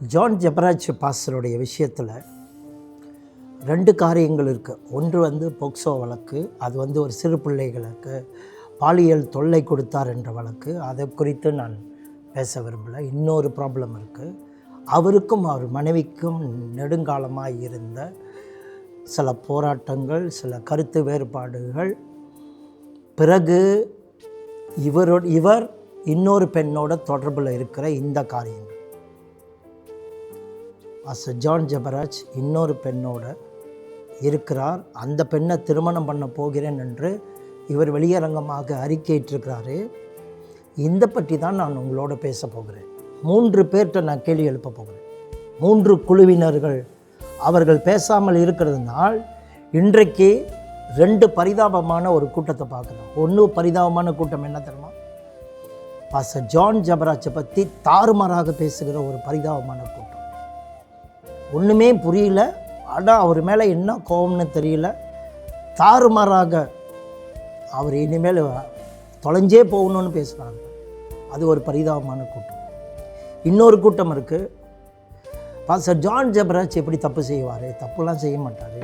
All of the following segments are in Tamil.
ஜான் ஜெபராஜ் பாஸ்டருடைய விஷயத்தில் ரெண்டு காரியங்கள் இருக்குது ஒன்று வந்து போக்சோ வழக்கு அது வந்து ஒரு சிறு பிள்ளைகளுக்கு பாலியல் தொல்லை கொடுத்தார் என்ற வழக்கு. அதை குறித்து நான் பேச விரும்பலை. இன்னொரு ப்ராப்ளம் இருக்குது அவருக்கும் அவர் மனைவிக்கும் நெடுங்காலமாக இருந்த சில போராட்டங்கள் சில கருத்து வேறுபாடுகள். பிறகு இவரோ இவர் இன்னொரு பெண்ணோட தொடர்பில் இருக்கிற இந்த காரியங்கள். அஸ் ஜான் ஜபராஜ் இன்னொரு பெண்ணோட இருக்கிறார். அந்த பெண்ணை திருமணம் பண்ண போகிறேன் என்று இவர் வெளியரங்கமாக அறிக்கையிட்டிருக்கிறாரு. இந்த பற்றி தான் நான் உங்களோட பேச போகிறேன். மூன்று பேர்கிட்ட நான் கேள்வி எழுப்ப போகிறேன். மூன்று குழுவினர்கள் அவர்கள் பேசாமல் இருக்கிறதுனால் இன்றைக்கு ரெண்டு பரிதாபமான ஒரு கூட்டத்தை பார்க்குறோம். ஒன்று பரிதாபமான கூட்டம் என்ன தெரியுமா? பாச ஜான் ஜபராஜை பற்றி தாறுமாறாக பேசுகிற ஒரு பரிதாபமான கூட்டம். ஒன்றுமே புரியல. ஆனால் அவர் மேலே என்ன கோபம்னு தெரியல. தாறுமாறாக அவர் இனிமேல் தொலைஞ்சே போகணும்னு பேசுகிறாங்க அது ஒரு பரிதாபமான கூட்டம். இன்னொரு கூட்டம் இருக்குது பாஸ்டர் ஜான் ஜபராஜ் எப்படி தப்பு செய்வார்? தப்புலாம் செய்ய மாட்டார்.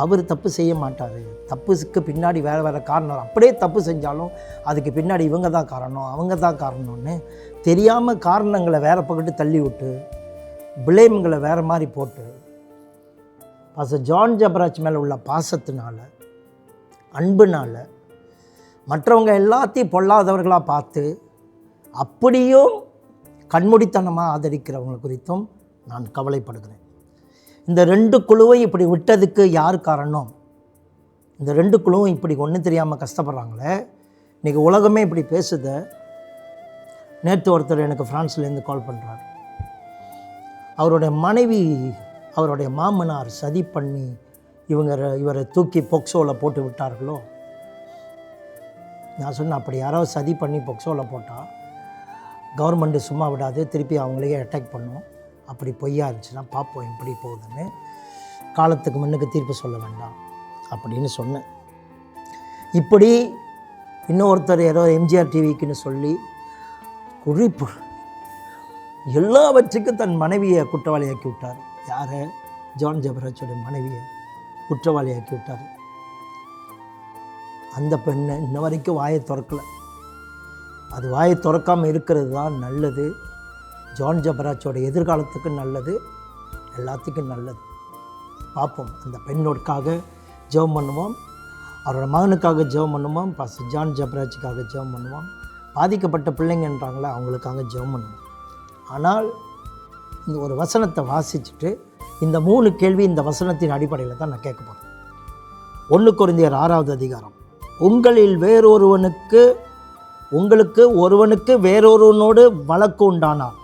அவர் தப்பு செய்ய மாட்டார். தப்புக்கு பின்னாடி வேறு வேறு காரணம். அப்படியே தப்பு செஞ்சாலும் அதுக்கு பின்னாடி இவங்க தான் காரணம் அவங்க தான் காரணம்னு தெரியாமல் காரணங்களை வேற பக்கத்து தள்ளி விட்டு பிளேம்களை வேறு மாதிரி போட்டு பாச ஜான் ஜபராஜ் மேலே உள்ள பாசத்தினால அன்புனால் மற்றவங்க எல்லாத்தையும் பொல்லாதவர்களாக பார்த்து அப்படியும் கண்மூடித்தனமாக ஆதரிக்கிறவங்க குறித்தும் நான் கவலைப்படுகிறேன். இந்த ரெண்டு குழுவை இப்படி விட்டதுக்கு யார் காரணம்? இந்த ரெண்டு குழுவும் இப்படி ஒன்றும் தெரியாமல் கஷ்டப்படுறாங்களே? இன்றைக்கி உலகமே இப்படி பேசுது. நேற்று ஒருத்தர் எனக்கு ஃப்ரான்ஸ்லேருந்து கால் பண்ணுறார் அவருடைய மனைவி அவருடைய மாமனார் சதி பண்ணி இவங்க இவரை தூக்கி பொக்சோவில் போட்டு விட்டார்களோ? நான் சொன்னேன் அப்படி யாராவது சதி பண்ணி பொக்சோவில் போட்டால் கவர்மெண்ட்டு சும்மா விடாது திருப்பி அவங்களையே அட்டாக் பண்ணும். அப்படி பொய்யா இருந்துச்சுன்னா பார்ப்போம் எப்படி போகுதுன்னு காலத்துக்கு முன்னுக்கு தீர்ப்பு சொல்ல வேண்டாம் அப்படின்னு சொன்னேன். இப்படி இன்னொருத்தர் யாரோ எம்ஜிஆர் டிவிக்குன்னு சொல்லி குறிப்பு எல்லாவற்றுக்கும் தன் மனைவியை குற்றவாளியாக்கி விட்டார். யாரை? ஜான் ஜெபராஜோட மனைவியை குற்றவாளியாக்கி விட்டார். அந்த பெண்ணை இன்ன வரைக்கும் வாயை திறக்கலை. அது வாயை திறக்காமல் இருக்கிறது தான் நல்லது. ஜான் ஜபராஜோட எதிர்காலத்துக்கு நல்லது. எல்லாத்துக்கும் நல்லது. பார்ப்போம். அந்த பெண்ணோடுக்காக ஜெபம் பண்ணுவோம். அவரோட மகனுக்காக ஜெபம் பண்ணுவோம். பஸ் ஜான் ஜபராஜுக்காக ஜெபம் பண்ணுவோம். பாதிக்கப்பட்ட பிள்ளைங்கன்றாங்களே அவங்களுக்காக ஜெபம் பண்ணுவோம். ஆனால் இந்த ஒரு வசனத்தை வாசிச்சுட்டு இந்த மூணு கேள்வி இந்த வசனத்தின் அடிப்படையில் தான் நான் கேட்க போகிறேன் ஒன்று குருந்தியர் ஆறாவது அதிகாரம். உங்களில் வேறொருவனுக்கு உங்களுக்கு ஒருவனுக்கு வேறொருவனோடு வழக்கு உண்டானார்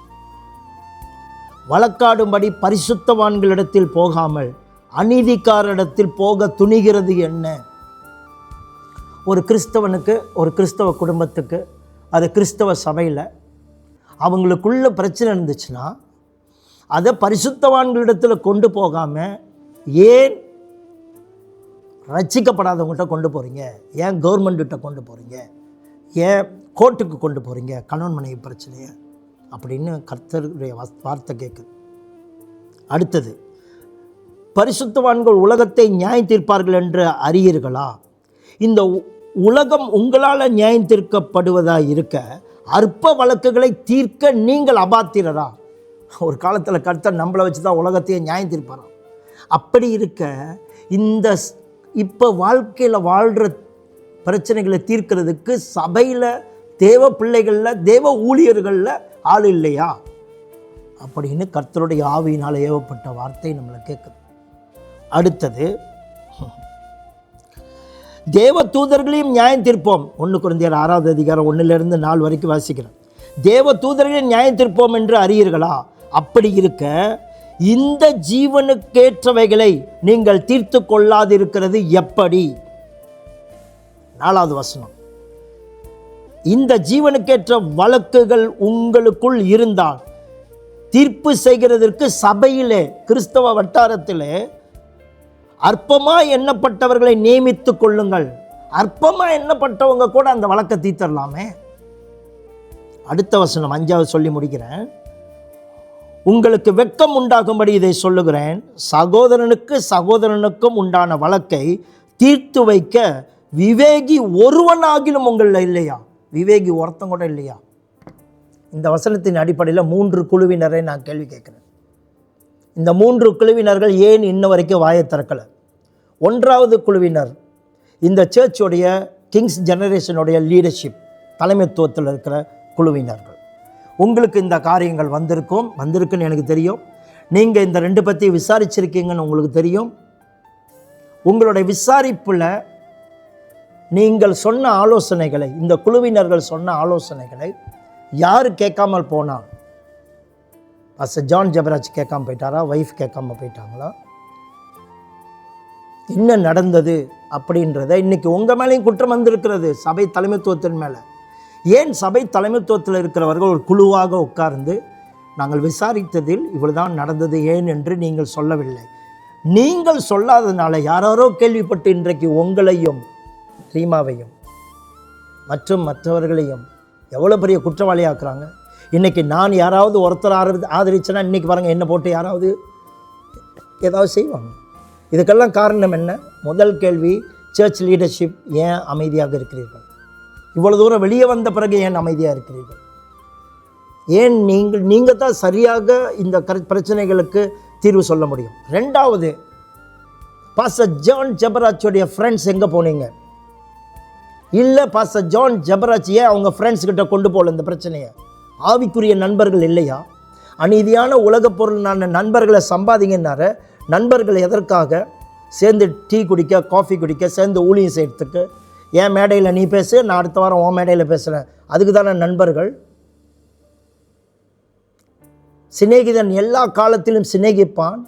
வழக்காடும்படி பரிசுத்தவான்களிடத்தில் போகாமல் அநீதிக்காரிடத்தில் போக துணிகிறது என்ன? ஒரு கிறிஸ்தவனுக்கு ஒரு கிறிஸ்தவ குடும்பத்துக்கு அது கிறிஸ்தவ சபையில் அவங்களுக்குள்ள பிரச்சனை இருந்துச்சுன்னா அதை பரிசுத்தவான்களிடத்தில் கொண்டு போகாமல் ஏன் ரட்சிக்கப்படாதவங்கள்ட்ட கொண்டு போகிறீங்க ஏன் கவர்மெண்ட்டிட்ட கொண்டு போகிறீங்க ஏன் கோர்ட்டுக்கு கொண்டு போகிறீங்க கணவன் மனைவி பிரச்சனையை? அப்படின்னு கர்த்தருடைய வார்த்தை கேட்குது. அடுத்தது பரிசுத்தவான்கள் உலகத்தை நியாயம் தீர்ப்பார்கள் என்று அறியீர்களா? இந்த உலகம் உங்களால் நியாயம் தீர்க்கப்படுவதாக இருக்க அற்ப வழக்குகளை தீர்க்க நீங்கள் அபாத்திரரா? ஒரு காலத்தில் கர்த்தர் நம்மளை வச்சு தான் உலகத்தையே நியாயம் தீர்ப்பாராம் அப்படி இருக்க இந்த ஸ்- இப்போ வாழ்க்கையில் வாழ்கிற பிரச்சனைகளை தீர்க்கிறதுக்கு சபையில் தேவ பிள்ளைகளில் தேவ ஊழியர்களில் ஆள் இல்லையா? அப்படின்னு கர்த்தருடைய ஆவியினால் ஏவப்பட்ட வார்த்தை நம்மளை கேட்குது. அடுத்தது தேவ தூதர்களையும் நியாயம் தீர்ப்போம். ஒன்று குழந்தையர் ஆறாவது அதிகாரம் ஒன்றிலிருந்து நாலு வரைக்கும் வாசிக்கிறேன். தேவ தூதர்களையும் நியாயம் தீர்ப்போம் என்று அறியீர்களா? அப்படி இருக்க இந்த ஜீவனுக்கேற்றவைகளை நீங்கள் தீர்த்து கொள்ளாதிருக்கிறது எப்படி? நாலாவது வசனம். இந்த ஜீவனுக்கேற்ற வழக்குகள் உங்களுக்குள் இருந்தால் தீர்ப்பு செய்கிறதற்கு சபையிலே கிறிஸ்தவ வட்டாரத்திலே அற்பமாக எண்ணப்பட்டவர்களை நியமித்து கொள்ளுங்கள். அற்பமாக எண்ணப்பட்டவங்க கூட அந்த வழக்கை தீர்த்தரலாமே. அடுத்த வசனம் அஞ்சாவது சொல்லி முடிக்கிறேன். உங்களுக்கு வெட்கம் உண்டாகும்படி இதை சொல்லுகிறேன். சகோதரனுக்கு சகோதரனுக்கும் உண்டான வழக்கை தீர்த்து வைக்க விவேகி ஒருவனாகிலும் உங்களில் இல்லையா? விவேகி ஒருத்தங்கூட இல்லையா? இந்த வசனத்தின் அடிப்படையில் மூன்று குழுவினரை நான் கேள்வி கேட்குறேன். இந்த மூன்று குழுவினர்கள் ஏன் இன்ன வரைக்கும் வாயை திறக்கலை? ஒன்றாவது குழுவினர் இந்த சர்ச்சுடைய கிங்ஸ் ஜெனரேஷனுடைய லீடர்ஷிப் தலைமைத்துவத்தில் இருக்கிற குழுவினர்கள். உங்களுக்கு இந்த காரியங்கள் வந்திருக்கும் வந்திருக்குன்னு எனக்கு தெரியும். நீங்கள் இந்த ரெண்டு பற்றி விசாரிச்சிருக்கீங்கன்னு உங்களுக்கு தெரியும். உங்களுடைய விசாரிப்பில் நீங்கள் சொன்ன ஆலோசனைகளை இந்த குழுவினர்கள் சொன்ன ஆலோசனைகளை யார் கேட்காமல் போனால் பாஸ்டர் ஜான் ஜபராஜ் கேட்காம போயிட்டாரா? ஒய்ஃப் கேட்காம போயிட்டாங்களா? என்ன நடந்தது அப்படின்றத இன்றைக்கி உங்கள் மேலேயும் குற்றம் வந்திருக்கிறது சபை தலைமைத்துவத்தின் மேலே. ஏன் சபை தலைமைத்துவத்தில் இருக்கிறவர்கள் ஒரு குழுவாக உட்கார்ந்து நாங்கள் விசாரித்ததில் இவ்வளவுதான் நடந்தது ஏன் என்று நீங்கள் சொல்லவில்லை. நீங்கள் சொல்லாததுனால யாராரோ கேள்விப்பட்டு இன்றைக்கு உங்களையும் ரீமாவையும் மற்றும் மற்றவர்களையும் எவ்வளோ பெரிய குற்றவாளி ஆக்குறாங்க இன்றைக்கி நான் யாராவது ஒருத்தர் ஆதரி ஆதரிச்சேன்னா இன்றைக்கி பாருங்கள் என்ன போட்டு யாராவது ஏதாவது செய்வாங்க. இதுக்கெல்லாம் காரணம் என்ன? முதல் கேள்வி சர்ச் லீடர்ஷிப் ஏன் அமைதியாக இருக்கிறீர்கள்? இவ்வளோ தூரம் வெளியே வந்த பிறகு ஏன் அமைதியாக இருக்கிறீர்கள்? ஏன் நீங்கள் நீங்கள் தான் சரியாக இந்த கர பிரச்சனைகளுக்கு தீர்வு சொல்ல முடியும். ரெண்டாவது பாஸ்டர் ஜான் ஜபராஜோடைய ஃப்ரெண்ட்ஸ் எங்கே போனீங்க? இல்லை பாஸ்டர் ஜான் ஜபராஜ் ஏன் அவங்க ஃப்ரெண்ட்ஸ் கிட்ட கொண்டு போகல இந்த பிரச்சனையை? ஆவிக்குரிய நண்பர்கள் இல்லையா? அநீதியான உலகப் பொருளான நண்பர்களை சம்பாதிங்கன்னார. நண்பர்கள் எதற்காக? சேர்ந்து டீ குடிக்க காஃபி குடிக்க சேர்ந்து ஊழியம் செய்கிறதுக்கு என் மேடையில் நீ பேசு நான் அடுத்த வாரம் உன் மேடையில் பேசுகிறேன் அதுக்கு தானே நண்பர்கள்? சிநேகிதன் எல்லா காலத்திலும் சிநேகிப்பான்.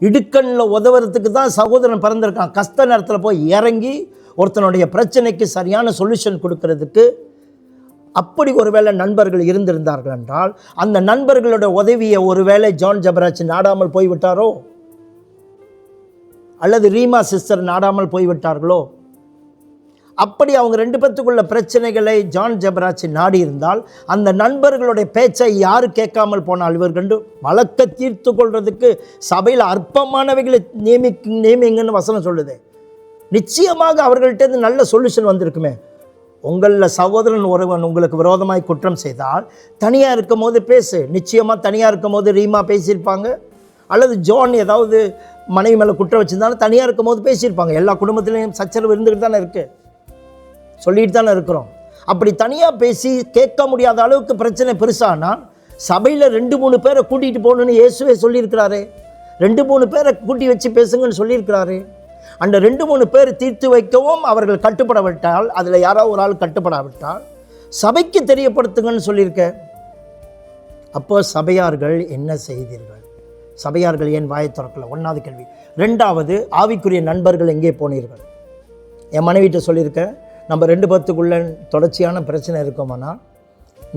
இடுக்கண்ணில் உதவுறதுக்கு தான் சகோதரன் பிறந்திருக்கான். கஷ்ட நேரத்தில் போய் இறங்கி ஒருத்தனுடைய பிரச்சனைக்கு சரியான சொல்யூஷன் கொடுக்கறதுக்கு அப்படி ஒருவேளை நண்பர்கள் இருந்திருந்தார்கள் என்றால் அந்த நண்பர்களோட உதவியை ஒருவேளை ஜான் ஜபராஜ் நாடாமல் போய்விட்டாரோ? அல்லது ரீமா சிஸ்டர் நாடாமல் போய்விட்டார்களோ? அப்படி அவங்க ரெண்டு பேத்துக்குள்ள பிரச்சனைகளை ஜான் ஜெபராஜ் நாடி இருந்தால் அந்த நண்பர்களுடைய பேச்சை யார் கேட்காமல் போனால் இவர் வழக்கை வழக்க தீர்த்து கொள்வதுக்கு சபையில் அற்பமானவைகளை நியமி நியமிங்கன்னு வசனம் சொல்லுது. நிச்சயமாக அவர்கள்ட்டேருந்து நல்ல சொல்யூஷன் வந்திருக்குமே. உங்களில் சகோதரன் ஒருவன் உங்களுக்கு விரோதமாய் குற்றம் செய்தால் தனியாக இருக்கும் போது பேசு. நிச்சயமாக தனியாக இருக்கும் போது ரீமா பேசியிருப்பாங்க. அல்லது ஜோன் ஏதாவது மனைவி மேலே குற்றம் வச்சுருந்தாலும் தனியாக இருக்கும் போது பேசியிருப்பாங்க. எல்லா குடும்பத்துலேயும் சச்சரவு இருந்துக்கிட்டு தானே இருக்குது சொல்லிட்டு தானே இருக்கிறோம். அப்படி தனியாக பேசி கேட்க முடியாத அளவுக்கு பிரச்சனை பெருசானால் சபையில் ரெண்டு மூணு பேரை கூட்டிகிட்டு போகணுன்னு இயேசுவே சொல்லியிருக்கிறாரு. ரெண்டு மூணு பேரை கூட்டி வச்சு பேசுங்கன்னு சொல்லியிருக்கிறாரு. அந்த ரெண்டு மூணு பேர் தீர்த்து வைக்கவும் அவர்கள் கட்டுப்படவிட்டால் அதில் யாராவது ஒரு ஆள் கட்டுப்படாவிட்டால் சபைக்கு தெரியப்படுத்துங்கன்னு சொல்லியிருக்க. அப்போ சபையார்கள் என்ன செய்தீர்கள்? சபையார்கள் ஏன் வாயை திறக்கல? ஒன்றாவது கேள்வி. ரெண்டாவது ஆவிக்குரிய நண்பர்கள் எங்கே போனீர்கள்? என் மனைவிட்ட சொல்லியிருக்கேன் நம்ம ரெண்டு பேர்த்துக்குள்ள தொடர்ச்சியான பிரச்சனை இருக்கோமானா?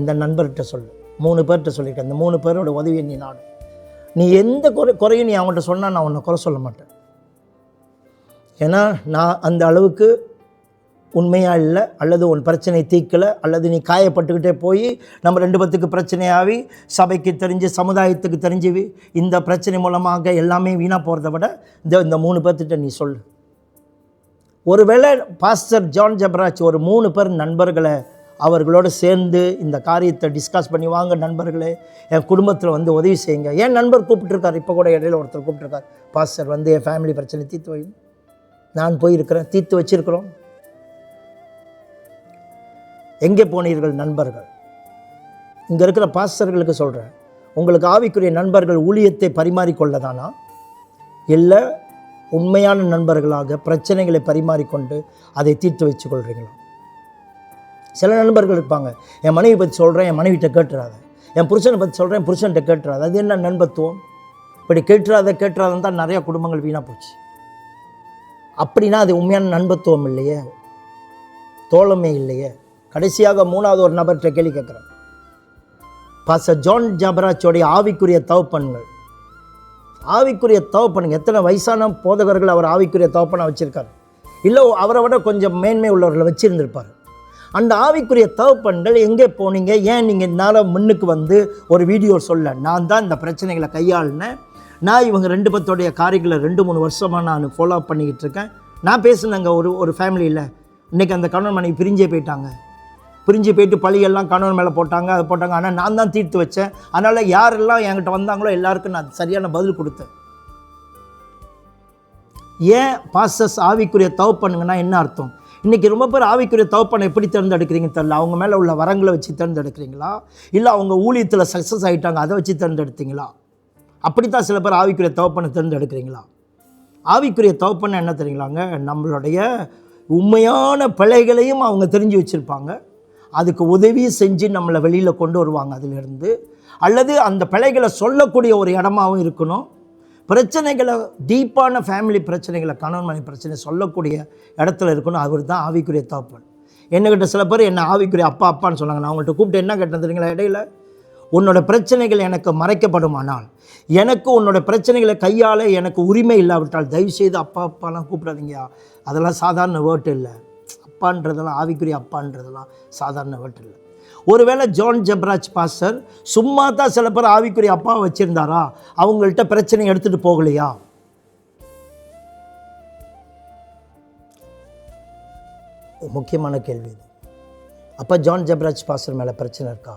இந்த நண்பர்கிட்ட சொல்லு. மூணு பேர்கிட்ட சொல்லியிருக்கேன் இந்த மூணு பேரோட உதவியை நீ நாடு. நீ எந்த குறை குறையும் நீ அவங்கள்ட்ட சொன்னால் நான் உன்னை குறை சொல்ல மாட்டேன். ஏன்னா நான் அந்த அளவுக்கு உண்மையாக இல்லை அல்லது உன் பிரச்சனை தீர்க்கலை அல்லது நீ காயப்பட்டுக்கிட்டே போய் நம்ம ரெண்டு பத்துக்கு பிரச்சனையாகி சபைக்கு தெரிஞ்சு சமுதாயத்துக்கு தெரிஞ்சு இந்த பிரச்சனை மூலமாக எல்லாமே வீணாக போகிறத விட இந்த இந்த மூணு பேர்த்திட்ட நீ சொல் ஒருவேளை பாஸ்டர் ஜான் ஜப்ராஜ் ஒரு மூணு பேர் நண்பர்களை அவர்களோடு சேர்ந்து இந்த காரியத்தை டிஸ்கஸ் பண்ணி வாங்க நண்பர்களே என் குடும்பத்தில் வந்து உதவி செய்யுங்க. என் நண்பர் கூப்பிட்டுருக்கார் இப்போ கூட இடையில ஒருத்தர் கூப்பிட்டுருக்கார். பாஸ்டர் வந்து என் ஃபேமிலி பிரச்சனை தீர்த்து வை நான் போயிருக்கிறேன் தீர்த்து வச்சிருக்கிறோம். எங்கே போனீர்கள் நண்பர்கள்? இங்கே இருக்கிற பாஸ்டர்களுக்கு சொல்கிறேன் உங்களுக்கு ஆவிக்குரிய நண்பர்கள் ஊழியத்தை பரிமாறிக்கொள்ளதானா? இல்லை உண்மையான நண்பர்களாக பிரச்சனைகளை பரிமாறிக்கொண்டு அதை தீர்த்து வச்சு கொள்கிறீங்களா சில நண்பர்கள் இருப்பாங்க என் மனைவி பற்றி சொல்கிறேன் என் மனைவிட்ட கேட்டுறாத. என் புருஷனை பற்றி சொல்கிறேன் புருஷன்கிட்ட கேட்டுறாத. அது என்ன நண்பத்துவம்? இப்படி கேட்டுறாத கேட்டுறாதான் தான் நிறையா குடும்பங்கள் வீணாக போச்சு. அப்படின்னா அது உண்மையான நண்பத்துவம் இல்லையே? தோழமை இல்லையே? கடைசியாக மூணாவது ஒரு நபர்கிட்ட கேள்வி கேட்குறேன். பாச ஜான் ஜபராஜோடைய ஆவிக்குரிய தவப்பன்கள் ஆவிக்குரிய தவப்பனுங்க எத்தனை வயசான போதகர்கள் அவர் ஆவிக்குரிய தவப்பனை வச்சுருக்காரு? இல்லை அவரை விட கொஞ்சம் மேன்மை உள்ளவர்களை வச்சுருந்துருப்பார். அந்த ஆவிக்குரிய தவப்பன்கள் எங்கே போனீங்க? ஏன் நீங்கள் என்னால் முன்னுக்கு வந்து ஒரு வீடியோ சொல்ல? நான் தான் இந்த பிரச்சனைகளை கையாளினேன். நான் இவங்க ரெண்டு பத்தோடைய காரியங்களை ரெண்டு மூணு வருஷமாக நான் ஃபாலோ பண்ணிக்கிட்டு இருக்கேன். நான் பேசினேங்க ஒரு ஒரு ஃபேமிலியில் இன்றைக்கி அந்த கணவன் மனைவி பிரிஞ்சே போயிட்டாங்க. பிரிஞ்சு போயிட்டு பழியெல்லாம் கணவன் மேலே போட்டாங்க அதை போட்டாங்க. ஆனால் நான் தான் தீர்த்து வச்சேன். அதனால் யாரெல்லாம் என்கிட்ட வந்தாங்களோ எல்லாருக்கும் நான் சரியான பதில் கொடுத்தேன். ஏன் பாசஸ் ஆவிக்குரிய தவப்பண்ணுங்கன்னா என்ன அர்த்தம்? இன்றைக்கி ரொம்ப பேர் ஆவிக்குரிய தவப்பனை எப்படி தேர்ந்தெடுக்கிறீங்க தெரில அவங்க மேலே உள்ள வரங்களை வச்சு தேர்ந்தெடுக்கிறீங்களா? இல்லை அவங்க ஊழியத்தில் சக்ஸஸ் ஆகிட்டாங்க அதை வச்சு தேர்ந்தெடுத்தீங்களா? அப்படித்தான் சில பேர் ஆவிக்குரிய தவப்பனை தேர்ந்தெடுக்கிறீங்களா? ஆவிக்குரிய தவப்பனை என்ன தெரியுங்களாங்க? நம்மளுடைய உண்மையான பிழைகளையும் அவங்க தெரிஞ்சு வச்சுருப்பாங்க. அதுக்கு உதவி செஞ்சு நம்மளை வெளியில் கொண்டு வருவாங்க அதிலிருந்து. அல்லது அந்த பிழைகளை சொல்லக்கூடிய ஒரு இடமாவும் இருக்கணும். பிரச்சனைகளை டீப்பான ஃபேமிலி பிரச்சனைகளை கணவன் மனை பிரச்சனை சொல்லக்கூடிய இடத்துல இருக்கணும். அவர் தான் ஆவிக்குரிய தகப்பன். என்னக்கிட்ட சில பேர் என்ன ஆவிக்குரிய அப்பா அப்பான்னு சொன்னாங்க. நான் அவங்கள்ட்ட கூப்பிட்டு என்ன கேட்டேன் தெரியுங்களா இடையில? உன்னோட பிரச்சனைகள் எனக்கு மறைக்கப்படுமானால் எனக்கு உன்னோட பிரச்சனைகளை கையாள எனக்கு உரிமை இல்லாவிட்டால் தயவுசெய்து அப்பா அப்பாலாம் கூப்பிடாதீங்கயா அதெல்லாம் சாதாரண வேர்ட் இல்லை. அப்பான்றதெல்லாம் ஆவிக்குரிய அப்பான்றதெல்லாம் சாதாரண வேர்ட் இல்லை. ஒருவேளை ஜான் ஜப்ராஜ் பாஸ்டர் சும்மா தான் சில பேர் ஆவிக்குரிய அப்பாவை வச்சுருந்தாரா? அவங்கள்ட்ட பிரச்சனை எடுத்துகிட்டு போகலையா? முக்கியமான கேள்வி இது. அப்போ ஜான் ஜப்ராஜ் பாஸ்டர் மேலே பிரச்சனை இருக்கா?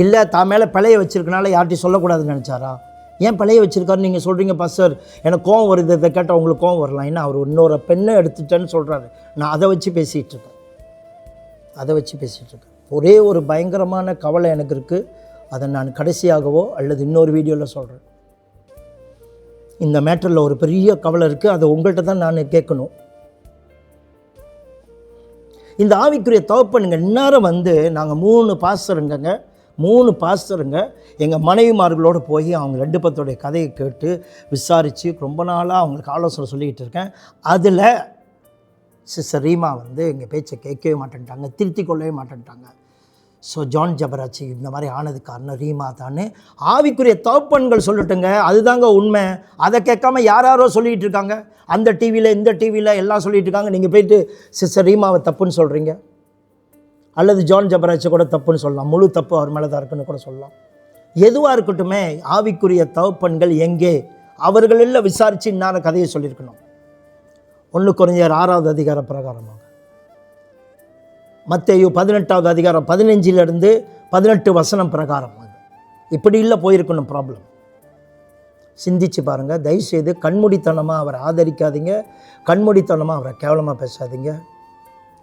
இல்லை தான் மேலே பிழைய வச்சிருக்கனால யார்ட்டையும் சொல்லக்கூடாதுன்னு நினச்சாரா? ஏன் பிழைய வச்சுருக்காரு நீங்கள் சொல்கிறீங்க பாஸ்டர் எனக்கு கோவம் வருது இதை கேட்டால் உங்களுக்கு கோவம் வரலாம். ஏன்னா அவர் இன்னொரு பெண்ணை எடுத்துட்டேன்னு சொல்கிறாரு நான் அதை வச்சு பேசிகிட்டு இருக்கேன். அதை வச்சு பேசிகிட்டு இருக்கேன். ஒரே ஒரு பயங்கரமான கவலை எனக்கு இருக்குது அதை நான் கடைசியாகவோ அல்லது இன்னொரு வீடியோவில் சொல்கிறேன் இந்த மேட்டரில் ஒரு பெரிய கவலை இருக்குது அதை உங்கள்கிட்ட தான் நான் கேட்கணும். இந்த ஆவிக்குரிய தவப்பனுங்க இந்நேரம் வந்து நாங்கள் மூணு பாஸ்டருங்கங்க மூணு பாஸ்டருங்க எங்கள் மனைவிமார்களோடு போய் அவங்க ரெண்டு பத்தோடைய கதையை கேட்டு விசாரித்து ரொம்ப நாளாக அவங்களுக்கு ஆலோசனை சொல்லிக்கிட்டு இருக்கேன். அதில் சிஸ்டர் ரீமா வந்து எங்கள் பேச்சை கேட்கவே மாட்டேன்ட்டாங்க திருத்தி கொள்ளவே மாட்டேன்ட்டாங்க. ஸோ ஜான் ஜபராஜி இந்த மாதிரி ஆனது காரணம் ரீமா தான் ஆவிக்குரிய தோப்பன்கள் சொல்லட்டுங்க அதுதாங்க உண்மை. அதை கேட்காம யாராரோ சொல்லிகிட்டு இருக்காங்க? அந்த டிவியில் இந்த டிவியில் எல்லாம் சொல்லிகிட்டு இருக்காங்க. நீங்கள் போயிட்டு சிஸ்டர் ரீமாவை தப்புன்னு சொல்கிறீங்க அல்லது ஜான் ஜபராஜ் கூட தப்புன்னு சொல்லலாம். முழு தப்பு அவர் மேலே தான் இருக்குன்னு கூட சொல்லலாம். எதுவாக இருக்கட்டுமே ஆவிக்குரிய தவப்பெண்கள் எங்கே? அவர்களில் விசாரித்து இன்னார கதையை சொல்லியிருக்கணும். ஒன்று குறைஞ்சர் ஆறாவது அதிகார பிரகாரமாக. மத்தேயு பதினெட்டாவது அதிகாரம் பதினஞ்சிலிருந்து பதினெட்டு வசனம் பிரகாரமாக. இப்படி இல்லை போயிருக்கணும் ப்ராப்ளம் சிந்திச்சு பாருங்கள் தயவுசெய்து கண்மூடித்தனமாக அவரை ஆதரிக்காதீங்க. கண்மூடித்தனமாக அவரை கேவலமாக பேசாதீங்க.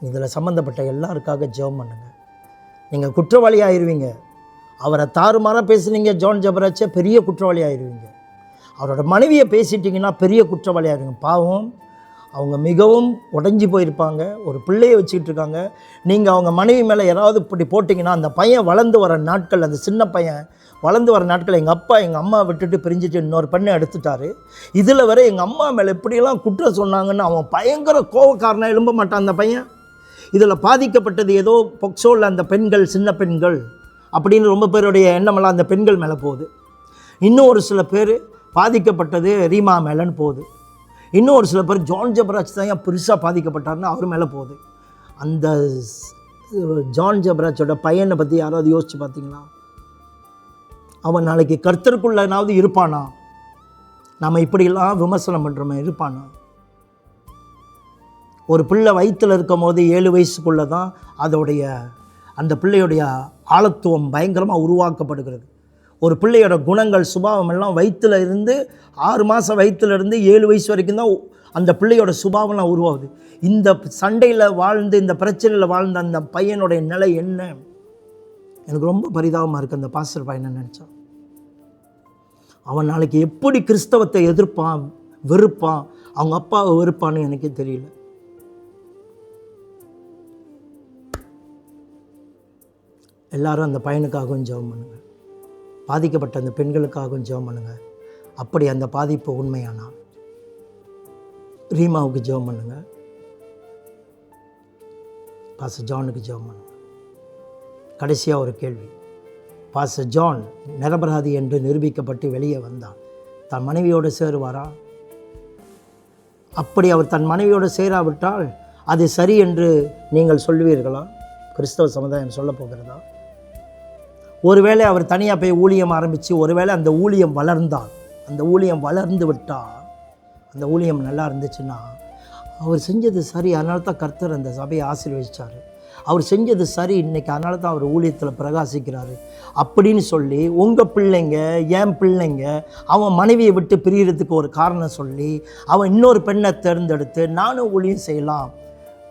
இதில் சம்மந்தப்பட்ட எல்லாருக்காக ஜெபம் பண்ணுங்கள் நீங்கள் குற்றவாளி ஆயிருவீங்க. அவரை தாறுமாறாக பேசுனீங்க ஜான் ஜபராச்சே பெரிய குற்றவாளி ஆயிருவீங்க. அவரோட மனைவியை பேசிட்டிங்கன்னா பெரிய குற்றவாளி ஆயிடுங்க பாவம் அவங்க மிகவும் உடஞ்சி போயிருப்பாங்க. ஒரு பிள்ளையை வச்சுக்கிட்டு இருக்காங்க. நீங்கள் அவங்க மனைவி மேலே யாராவது இப்படி போட்டிங்கன்னா அந்த பையன் வளர்ந்து வர நாட்கள் அந்த சின்ன பையன் வளர்ந்து வர நாட்கள் எங்கள் அப்பா எங்கள் அம்மா விட்டுட்டு பிரிஞ்சுட்டு இன்னொரு பெண்ணை எடுத்துட்டாரு. இதில் வர எங்கள் அம்மா மேலே இப்படியெல்லாம் குற்றம் சொன்னாங்கன்னு அவன் பயங்கர கோவக்காரனாக எழும்ப மாட்டான் அந்த பையன். இதில் பாதிக்கப்பட்டது ஏதோ பொக்சோவில் அந்த பெண்கள் சின்ன பெண்கள் அப்படின்னு ரொம்ப பேருடைய எண்ணமெல்லாம் அந்த பெண்கள் மேலே போகுது. இன்னும் ஒரு சில பேர் பாதிக்கப்பட்டது ரீமா மேலேன்னு போகுது. இன்னும் ஒரு சில பேர் ஜான் ஜபராஜ் தான் ஏன் பெருசாக பாதிக்கப்பட்டார்னு அவர் மேலே போகுது. அந்த ஜான் ஜபராஜோட பையனை பற்றி யாராவது யோசித்து பார்த்தீங்களா? அவன் நாளைக்கு கர்த்தருக்குள்ளனாவது இருப்பானா? நம்ம இப்படியெல்லாம் விமர்சனம் பண்ணுறோமே இருப்பானா? ஒரு பிள்ளை வயிற்றில் இருக்கும் போது ஏழு வயசுக்குள்ளே தான் அதோடைய அந்த பிள்ளையுடைய ஆழத்துவம் பயங்கரமாக உருவாக்கப்படுகிறது. ஒரு பிள்ளையோட குணங்கள் சுபாவம் எல்லாம் வயிற்றில் இருந்து ஆறு மாதம் வயிற்றுலேருந்து ஏழு வயசு வரைக்கும் தான் அந்த பிள்ளையோட சுபாவம்லாம் உருவாகுது. இந்த சண்டையில் வாழ்ந்து இந்த பிரச்சனையில் வாழ்ந்த அந்த பையனுடைய நிலை என்ன? எனக்கு ரொம்ப பரிதாபமாக இருக்குது அந்த பாஸ்டர் பையனை நினச்சான் அவன் நாளைக்கு எப்படி கிறிஸ்தவத்தை எதிர்ப்பான் வெறுப்பான் அவங்க அப்பாவை வெறுப்பான்னு எனக்கே தெரியல. எல்லாரும் அந்த பையனுக்காகவும் ஜெபம் பண்ணுங்கள் பாதிக்கப்பட்ட அந்த பெண்களுக்காகவும் ஜெபம் பண்ணுங்கள் அப்படி அந்த பாதிப்பு உண்மையானால் ரீமாவுக்கு ஜெபம் பண்ணுங்கள் பாச ஜானுக்கு ஜெபம் பண்ணுங்கள் கடைசியாக ஒரு கேள்வி. பாச ஜான் நிரபராதி என்று நிரூபிக்கப்பட்டு வெளியே வந்தான் தன் மனைவியோடு சேருவாரா? அப்படி அவர் தன் மனைவியோடு சேராவிட்டால் அது சரி என்று நீங்கள் சொல்வீர்களா? கிறிஸ்தவ சமுதாயம் சொல்ல போகிறதா? ஒருவேளை அவர் தனியாக போய் ஊழியம் ஆரம்பித்து ஒருவேளை அந்த ஊழியம் வளர்ந்தால் அந்த ஊழியம் வளர்ந்து விட்டால் அந்த ஊழியம் நல்லா இருந்துச்சுன்னா அவர் செஞ்சது சரி அதனால தான் கர்த்தர் அந்த சபையை ஆசீர்வதிச்சார். அவர் செஞ்சது சரி இன்றைக்கி அதனால தான் அவர் ஊழியத்தில் பிரகாசிக்கிறாரு. அப்படின்னு சொல்லி உங்கள் பிள்ளைங்க என் பிள்ளைங்க அவன் மனைவியை விட்டு பிரியறதுக்கு ஒரு காரணம் சொல்லி அவன் இன்னொரு பெண்ணை தேர்ந்தெடுத்து நானும் ஊழியம் செய்யலாம்.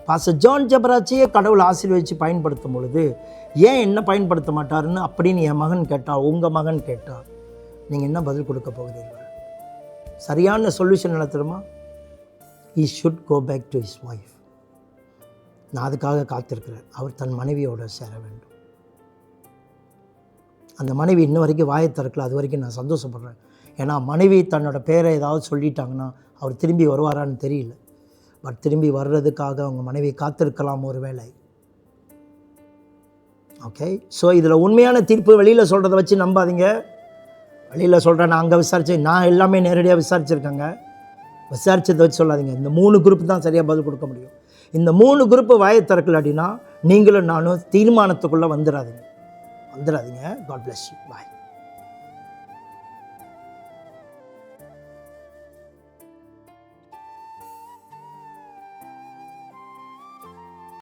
பாச ஜான் ஜபராச்சியே கடவுள் ஆசீர்வதித்து பயன்படுத்தும் பொழுது ஏன் என்ன பயன்படுத்த மாட்டாருன்னு அப்படின்னு என் மகன் கேட்டால் உங்கள் மகன் கேட்டால் நீங்கள் என்ன பதில் கொடுக்க போகிறீர்கள்? சரியான சொல்யூஷன் என்ன தெரியுமா? He should go back to his wife நான் அதுக்காக காத்திருக்கிறேன். அவர் தன் மனைவியோட சேர வேண்டும். அந்த மனைவி இன்ன வரைக்கும் வாயை திறக்கல. அது வரைக்கும் நான் சந்தோஷப்படுறேன். ஏன்னா மனைவி தன்னோட பேரை ஏதாவது சொல்லிட்டாங்கன்னா அவர் திரும்பி வருவாரான்னு தெரியல. திரும்பி வர்றதுக்காக அவங்க மனைவி காத்திருக்கலாம் ஒரு வேளை ஓகே ஸோ இதில் உண்மையான தீர்ப்பு வெளியில் சொல்கிறத வச்சு நம்பாதீங்க. வெளியில் சொல்கிறேன் நான் அங்கே விசாரித்தேன் நான் எல்லாமே நேரடியாக விசாரிச்சிருக்கேங்க. விசாரிச்சதை வச்சு சொல்லாதீங்க. இந்த மூணு குரூப் தான் சரியாக பதில் கொடுக்க முடியும். இந்த மூணு குரூப்பு வாயை திறக்கல அப்படின்னா நீங்களும் நானும் தீர்மானத்துக்குள்ளே வந்துடாதீங்க வந்துடாதீங்க காட் பிளஸ் யூ பாய்